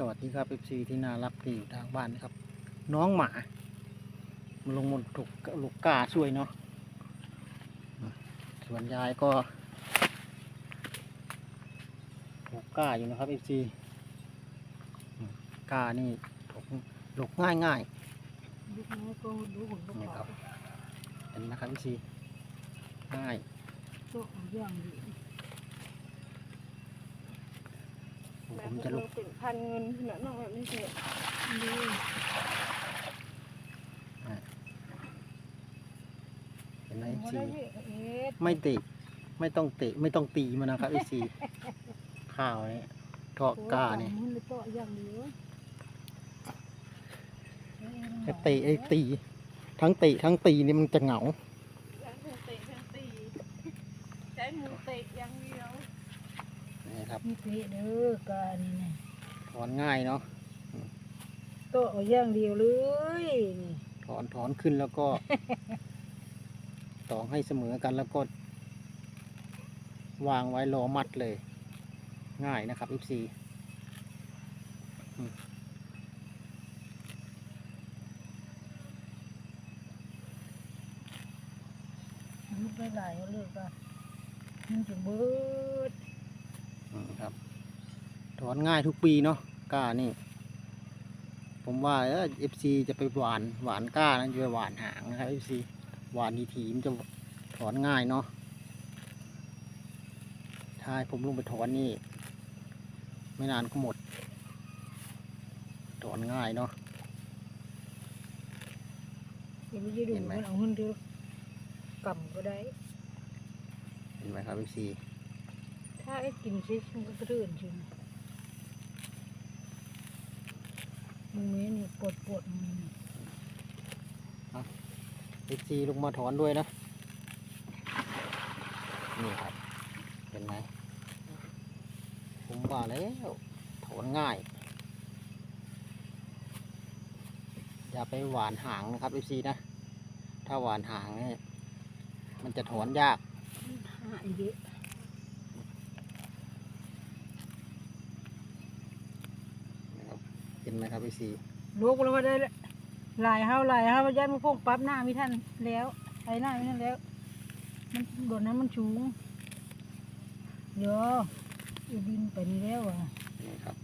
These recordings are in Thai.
สวัสดีครับเอฟซีที่น่ารักที่อยู่ทางบ้านนะครับ น้องหมามาลงมนถูกลูกกาช่วยเนาะส่วนยายก็ถูกกาอยู่นะครับเอฟซีกานี่ถูกลูกง่ายง่ายลูกน้อยก็ดูหุ่นประๆนี่กคอรับบเห็นนะครับเอฟซีง่าย ก็อย่างดี ผมจะลุกเป็นพันเงินขนาดนั้นแบบนี้เถอะดีเห็นไหมเอฟบ่ซีได้เอ็ดไม่ติไม่ต้องเตะไม่ต้องตีมันนะครับเอฟซีข้าวเนี่ยทอดกาเนี่ยมันเลยก็อย่างเดียวไอ้ตีไอ้ตี ทั้งตีทั้งตีนี่มันจะเหงาทั้งเตะทั้งตีใช้มือเตะอย่างเดียว นี่ครับมีเตะเด้อกันนี่นะถอนง่ายเนาะโตเอาอย่างเดียวเลยนี่ถอนถอนขึ้นแล้วก็ ตองให้เสมอกันแล้วก็ วางไว้รอมัดเลย ง่ายนะครับ FC ยุบได้หลายเอาเลยก็มันจะเบิด อืมครับ ถอนง่ายทุกปีเนาะกล้านี่ ผมว่าเออ FC จะไปหวานหวานกล้านะจะไปหวานหางนะครับ FC หวานทีทีๆมันจะถอนง่ายเนาะถ้าให้ผมลงไปถอนนี่ ไม่นานก็หมด ถอนง่ายเนาะอย่าไปยืดดูเห็นไหมมันเอาเงินเดียวกำก็ได้ เห็นไหมครับ FC ถ้าไอ้กินซิมันก็กระเทือนชิมมึงนี้นี่ปวดปวดๆมือ FC ลงมาถอนด้วยนะ นี่ครับ เห็นไหม ผมว่าแล้ว ถอนง่าย อย่าไปหวานหางนะครับ FC นะ ถ้าหวานหางเนี่ยมันจะถอนยากหายเยอะ นะครับเห็ นไหมครับ FC ลูกเราก็ได้หลายเฮาหลายเฮายันมันพงปรั๊บหน้าไม่ทันแล้วไปหน้าไม่ทันแล้ว มันโดดนั้นมันสูงเดี๋ยวเอาดินไปนี่แล้วอะนี่ครับ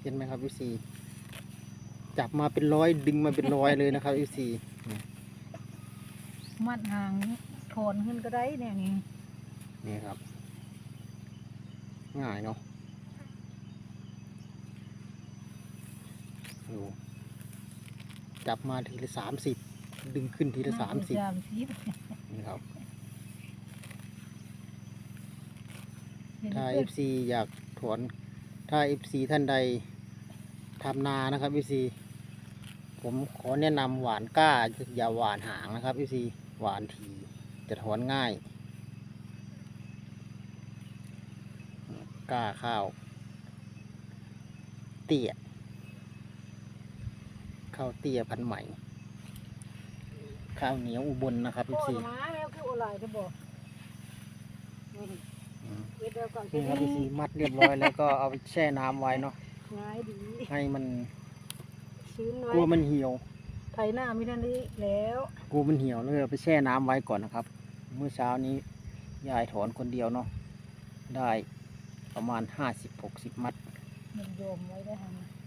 เห็นไหมครับ FC จับมาเป็นร้อยดึงมาเป็นร้อยเลยนะครับ FC มัดหางถอนขึ้นก็ได้เนี่ยนี่นี่ครับ ง่ายเนาะ ดูจับมาทีละสามสิบดึงขึ้นทีละสามสิบสามสิบนี่ครับเห็นถ้าเพื่อน FC อยากถอนถ้า FC ท่านใดทำนานะครับ FC ผมขอแนะนำหวานก้าอย่าหวานหางนะครับ FC หวานทีจะถอนง่ายก้าข้าว เตี้ย ข้าวเตี้ยพันธุ์ใหม่ ข้าวเหนียวอุบลนะครับพ่อ FC หมาแล้วคืออะไรจะบอกนี่อืมเวทเดียวก่อนนี่ครับ FC มัดเรียบร้อยแล้วก็เอาไปแช่น้ำไว้เนาะง่ายดีให้มันชื้นไว้กลัวมันเหี่ยวไถหน้าไม่ทันนี้แล้วกลัวมันเหี่ยวเลยเอาไปแช่น้ำไว้ก่อนนะครับ เมื่อเช้านี้ยายถอนคนเดียวเนาะได้ประมาณห้าสิบหกสิบมัดมันโยมไว้ได้ทำ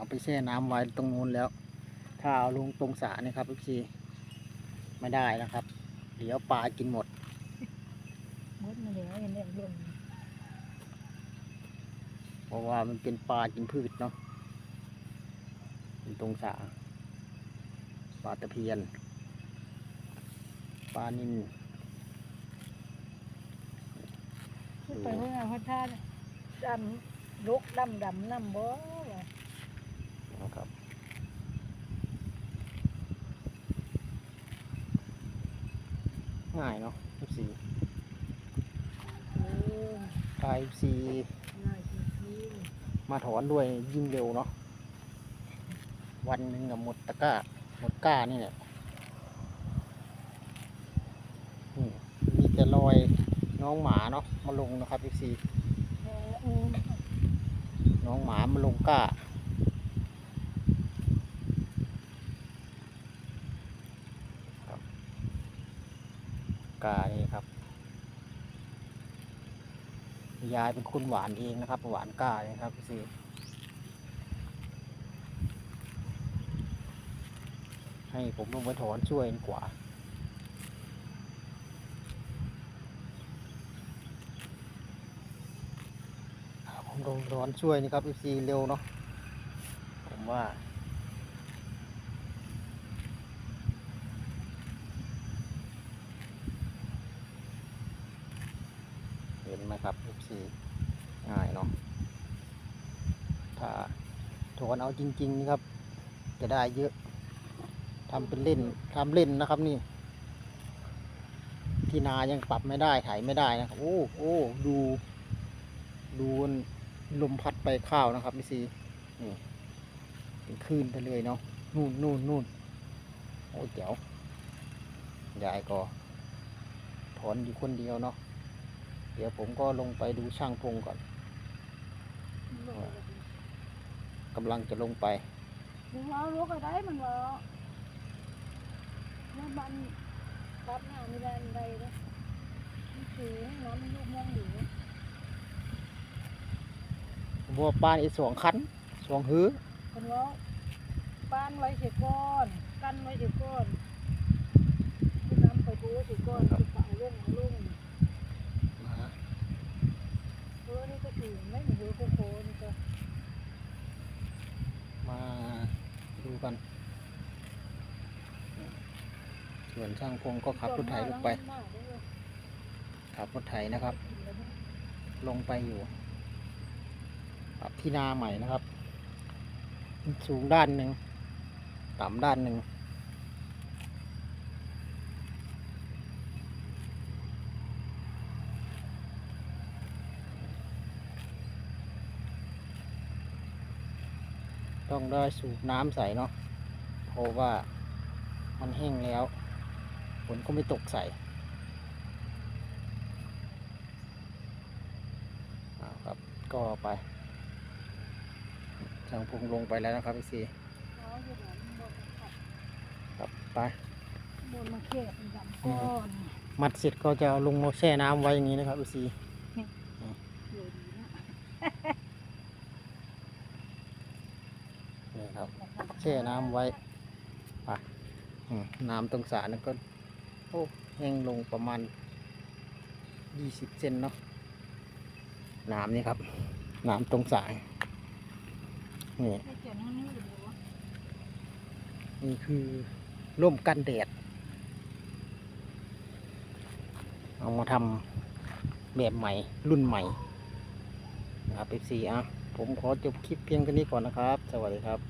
เอาไปแช่น้ำไว้ตรงนู้นแล้ว ถ้าเอาลงตรงสระเนี่ยครับพี่ไม่ได้นะครับ เดี๋ยวปลากินหมดมดมาแล้วเห็นแล้วโยมเพราะว่ามันเป็นปลากินพืชเนาะเป็นตรงสระปลาตะเพียน ปลานินไปเมื่อพระธาตุดำลกดำดำน้ำบ่วะนะครับ ง่ายเนาะ FC เออถ้า FC ง่ายจริงมาถอนด้วยยิ่งเร็วเนาะวันหนึ่งกับหมดตะกร้า หมดก้านี่แหละนี่มีแต่รอยน้องหมาเนาะมาลงนะครับ FC ๆเออเออน้องหมามาลงกล้า ครับ กานี่ครับ ยายเป็นคนหวานเองนะครับ หวานก้าเลยครับพี่ซีให้ผมลงไปถอนช่วยดีกว่าผมลงร้อนช่วยนี่ครับ FC เร็วเนาะผมว่า เห็นไหมครับ FC ง่ายเนาะถ้าถอนเอาจริง ๆนี่ครับ จะได้เยอะทำเป็นเล่นทำเล่นนะครับนี่ ที่นายังปรับไม่ได้ไถไม่ได้นะครับ โอ้โอ้ดูดูลมพัดไปข้าวนะครับพี่ซีนี่เป็นคลื่นไปเลยเนาะนู่นนู่นนู่นโอ้เจ๋ว ยายก็ถอนอยู่คนเดียวเนาะ ดี๋ยวผมก็ลงไปดูช่างพงก่อนกำลังจะลงไปดึงเอาลูกก็ได้มันว่าน้ำมันปับหน้าไม่ได้ไม่ได้เลยมันสูงน้ำมันลูกมองอยู่บัวปานอีกสองคันสองหื้อคนว่าบ้านไว้เสียก้อนกันไว้เสียก้อนคือน้ำไปดูเสียก้อนคือป่าลงเอาลง มา เออนี่ก็สูง ไม่เหมือนเรือโคนี่ก็มาดูกัน ส่วนช่างพงก็ขับรถไถลงไป ขับรถไถนะครับ ลงไปอยู่ปรับที่นาใหม่นะครับ สูงด้านหนึ่งต่ำด้านหนึ่ง ต้องได้สูบน้ำใส่เนาะเพราะว่ามันแห้งแล้วฝนก็ไม่ตกใส่อ่าครับก็ไปช่างพงลงไปแล้วนะครับพี่ซีเอาอยู่หลังบนขับครับไปบนมาเขียบดำก้อนมัดเสร็จก็จะเอาลงมาแช่น้ำไว้อย่างนี้นะครับพี่ซี อยู่ดีนะ นี่ครับแช่น้ำไว้ปอืมน้ำตรงสระนั่นก็โอ้แห้งลงประมาณยี่สิบเซนเนาะน้ำนี่ครับ น้ำตรงสระนี่ให้เขียนี่นี่คือร่มกันแดด เอามาทำแบบใหม่รุ่นใหม่นะครับ FC อะผมขอจบคลิปเพียงแค่นี้ก่อนนะครับ สวัสดีครับ